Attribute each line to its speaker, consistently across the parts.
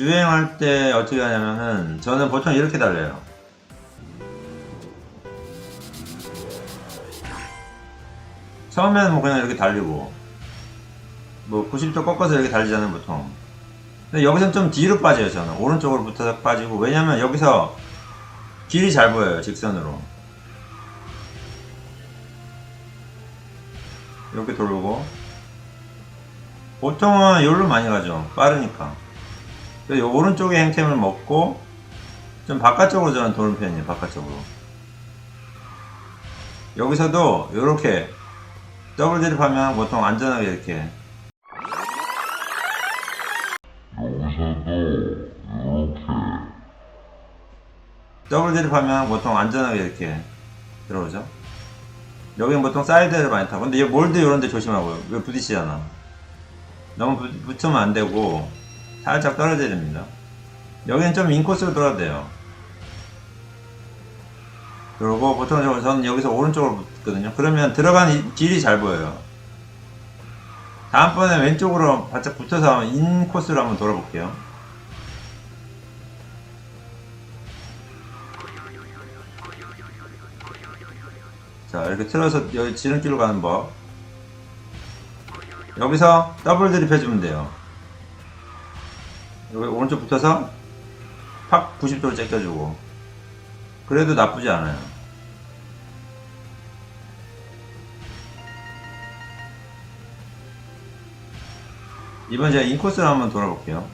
Speaker 1: 주행할 때 어떻게 하냐면은 저는 보통 이렇게 달려요. 처음에는 뭐 그냥 이렇게 달리고 뭐 90도 꺾어서 이렇게 달리잖아요 보통. 근데 여기서는 좀 뒤로 빠져요 저는 오른쪽으로 붙어서 빠지고 왜냐면 여기서 길이 잘 보여요 직선으로. 이렇게 돌고 보통은 여기로 많이 가죠 빠르니까 그래서 요 오른쪽에 행템을 먹고 좀 바깥쪽으로 저는 도는 편이에요 바깥쪽으로. 여기서도 이렇게 더블 드립하면 보통 안전하게 이렇게. 더블 드립하면 보통 안전하게 이렇게 들어오죠. 여기는 보통 사이드를 많이 타고. 근데 이 몰드 이런 데 조심하고요. 왜 부딪히잖아. 너무 부, 붙으면 안 되고 살짝 떨어져야 됩니다. 여기는 좀 인코스로 돌아도 돼요. 그리고 보통 저- 저는 여기서 오른쪽으로 붙거든요. 그러면 이- 길이 잘 보여요. 다음번에 왼쪽으로 바짝 붙어서 인코스로 한번 돌아볼게요. 자 이렇게 틀어서 여기 지름길로 가는 법. 여기서 더블 드립 해주면 돼요 여기 오른쪽 붙어서 팍 90도로 제껴주고. 그래도 나쁘지 않아요. 이번 제가 인코스를 한번 돌아볼게요.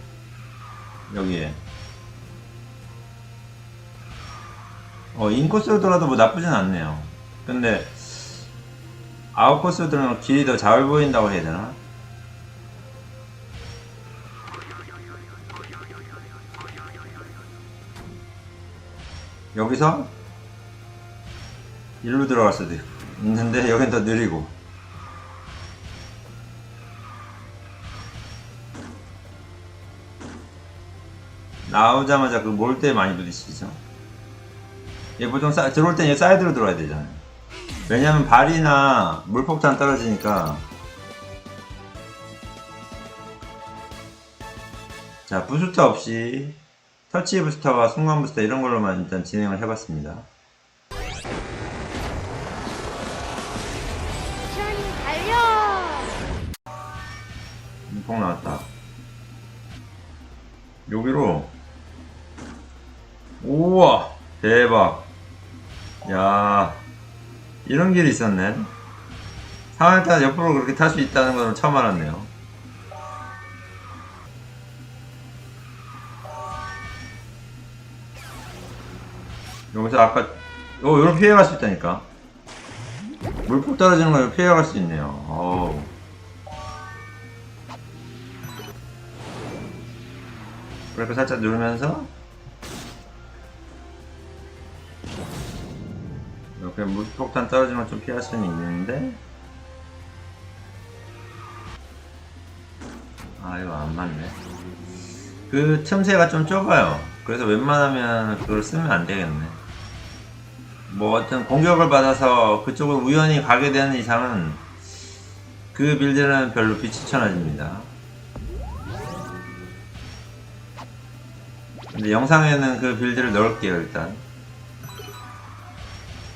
Speaker 1: 여기에. 어 인코스로 돌아도 뭐 나쁘진 않네요. 근데 아웃코스로 들으면 길이 더 잘 보인다고 해야 되나? 여기서 일로 들어갈 수도 있- 있는데 여긴 더 느리고. 나오자마자 그 몰대 많이 부딪히죠. 얘 보통 사- 들어올 땐 얘 사이드로 들어와야 되잖아요. 왜냐면 발이나 물폭탄 떨어지니까. 자 부스터 없이 터치 부스터와 순간 부스터 이런 걸로만 일단 진행을 해봤습니다.
Speaker 2: 달려!
Speaker 1: 폭 나왔다. 여기로. 우와! 대박! 야 이런 길이 있었네. 상황에 따라 옆으로 그렇게 탈 수 있다는 걸 처음 알았네요 여기서 아까 어 이런 피해갈 수 있다니까. 물폭 떨어지는 걸 피해갈 수 있네요. 어우. 브레이크 살짝 누르면서. 이렇게 물폭탄 떨어지면 좀 피할 수는 있는데. 아 이거 안 맞네. 그 틈새가 좀 좁아요. 그래서 웬만하면 그걸 쓰면 안 되겠네 뭐 어떤 공격을 받아서 그쪽을 우연히 가게 되는 이상은 그 빌드는 별로 비추천해집니다. 근데 영상에는 그 빌드를 넣을게요 일단.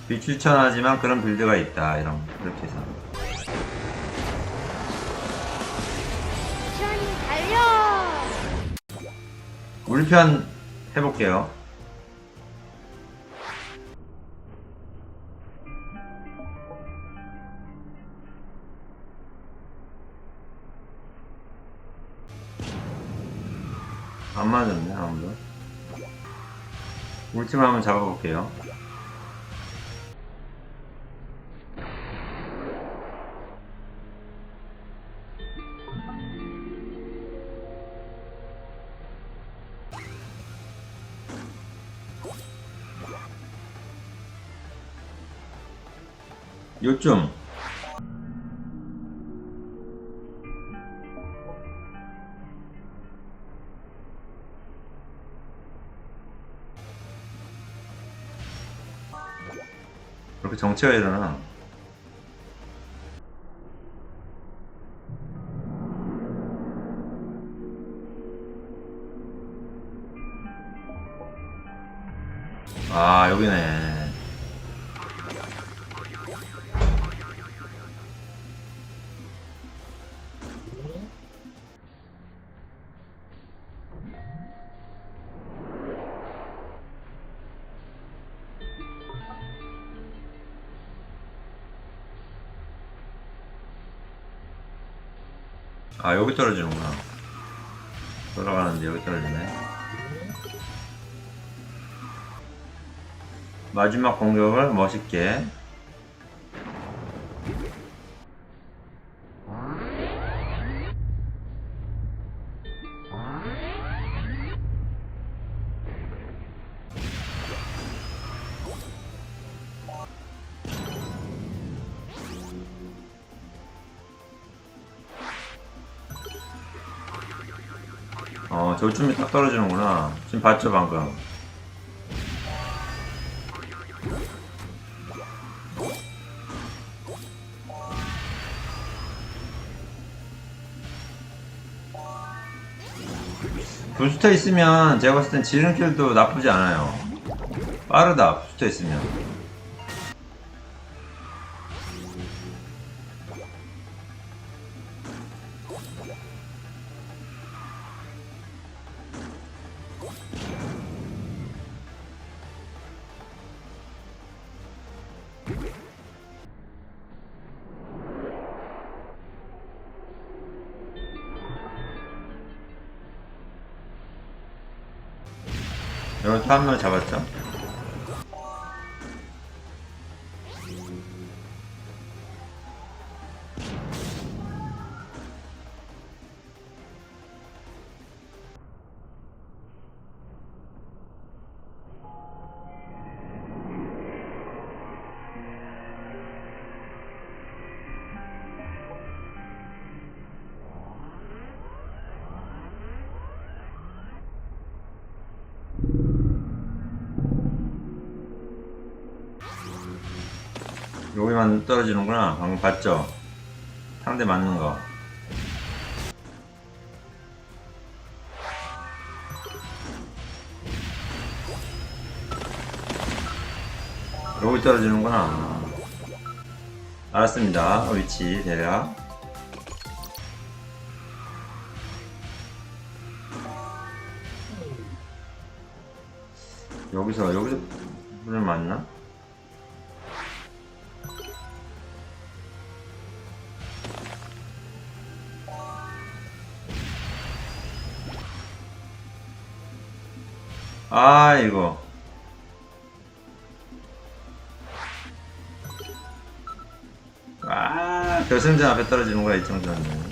Speaker 1: 비추천하지만 그런 빌드가 있다 이런 이렇게 해서.
Speaker 2: 달려!
Speaker 1: 울편 해볼게요 울팀을 한번 잡아볼게요. 요쯤 그렇게 정체가 일어나 아 여기네. 아 여기 떨어지는구나. 돌아가는데 여기 떨어지네. 마지막 공격을 멋있게 어 저쯤에 딱 떨어지는구나. 지금 봤죠 방금? 부스터 있으면 제가 봤을 땐 지름길도 나쁘지 않아요. 빠르다 부스터 있으면 여기 또 한 명 잡았죠 여기만 떨어지는구나. 방금 봤죠? 상대 맞는 거. 여기 떨어지는구나. 알았습니다. 위치 대략. 여기서 여기서 문을 맞나? 아 이거 아 결승전 앞에 떨어지는 거야 이 정도는